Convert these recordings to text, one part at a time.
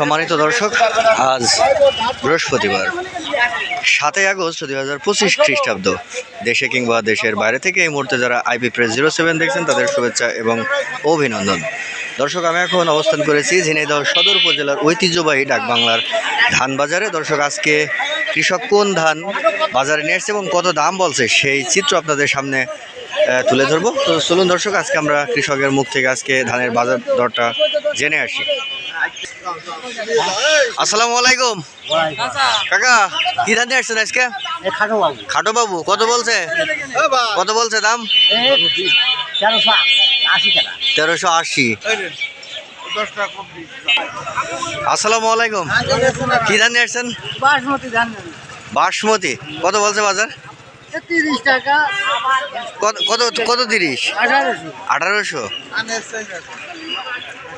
সম্মানিত দর্শক, আজ বৃহস্পতিবার, সাতই আগস্ট দুই হাজার পঁচিশ খ্রিস্টাব্দ। দেশে কিংবা দেশের বাইরে থেকে এই মুহূর্তে যারা আইপি প্রেস জিরো সেভেন দেখছেন, তাদের শুভেচ্ছা এবং অভিনন্দন। দর্শক, আমি এখন অবস্থান করেছি ঝিনাইদহ সদর উপজেলার ঐতিহ্যবাহী ডাকবাংলার ধান বাজারে। দর্শক, আজকে কৃষক কোন ধান বাজারে নিয়ে এসছে এবং কত দাম বলছে সেই চিত্র আপনাদের সামনে তুলে ধরবো। তো চলুন দর্শক, আজকে আমরা কৃষকের মুখ থেকে আজকে ধানের বাজার দরটা জেনে আসি। আসসালামু আলাইকুম। কাকা, কি ধান আসছেন আজকে? খাটো বাবু কত বলছে? কত বলছে দাম? তেরোশো আশি। আসসালামু আলাইকুম। কি ধান আসছেন? বাসমতি। কত বলছে বাজার? কত কত তিরিশ? আঠারোশো আঠারোশো এই তো ইন্টারভিউ দাও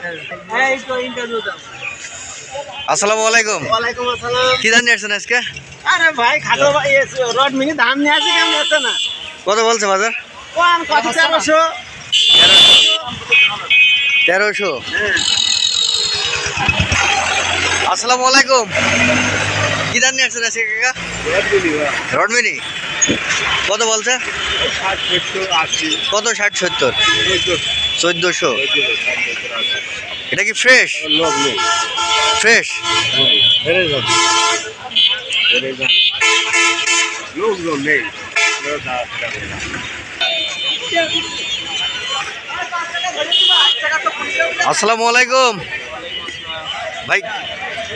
আসসালামু আলাইকুম। ওয়ালাইকুম আসসালাম। কি ধান নিয়ে আসছেন আজকে? আরে ভাই খাটো রড মিনি ধান নিয়ে আসি কেমন আছে না? কত বলছে বাজার? কোন কত তেরোশো? তেরোশো। আসসালামু আলাইকুম। কি ধান নিয়ে আসছেন আজকে কাকা? রডমিনি কত বলছে? কত ষাট সত্তর? চোদ্দোশো। এটা কি ফ্রেশ ফ্রেশ আসসালামু আলাইকুম। ভাই,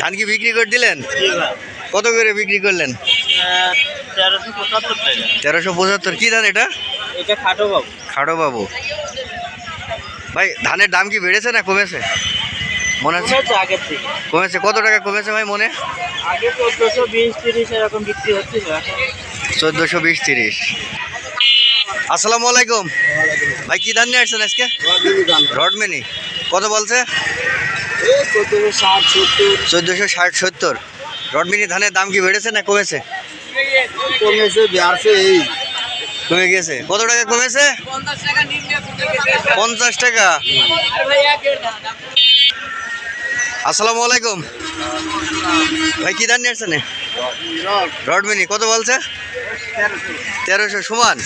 ধান কি বিক্রি করে দিলেন? কত করে বিক্রি করলেন? তেরোশো পঁচাত্তর কি ধান এটা? এটা খাটো বাবু ভাই ধানের দাম কি বেড়েছে না কমেছে? মনে হচ্ছে কমেছে আগের থেকে। কমেছে। কত টাকা কমেছে ভাই মনে? আগে চোদ্দোশো বিশ তিরিশ এরকম বিক্রি এখন চোদ্দোশো বিশ তিরিশ। আসসালামু আলাইকুম। ভাই কি ধান নিয়ে আসছেন আজকে? রডমিনি। কত বলছে? চোদ্দোশো ষাট সত্তর। চোদ্দোশো ষাট সত্তর। রডমিনি ধানের দাম কি বেড়েছে না কমেছে? কমেছে, বেড়ছে এই। কমে গেছে। কত টাকা কমেছে? পঞ্চাশ টাকা। আসসালামু আলাইকুম। ভাই, কি ধান নিয়েছেন রডমিনি, কত বলছে? তেরোশো, সমান।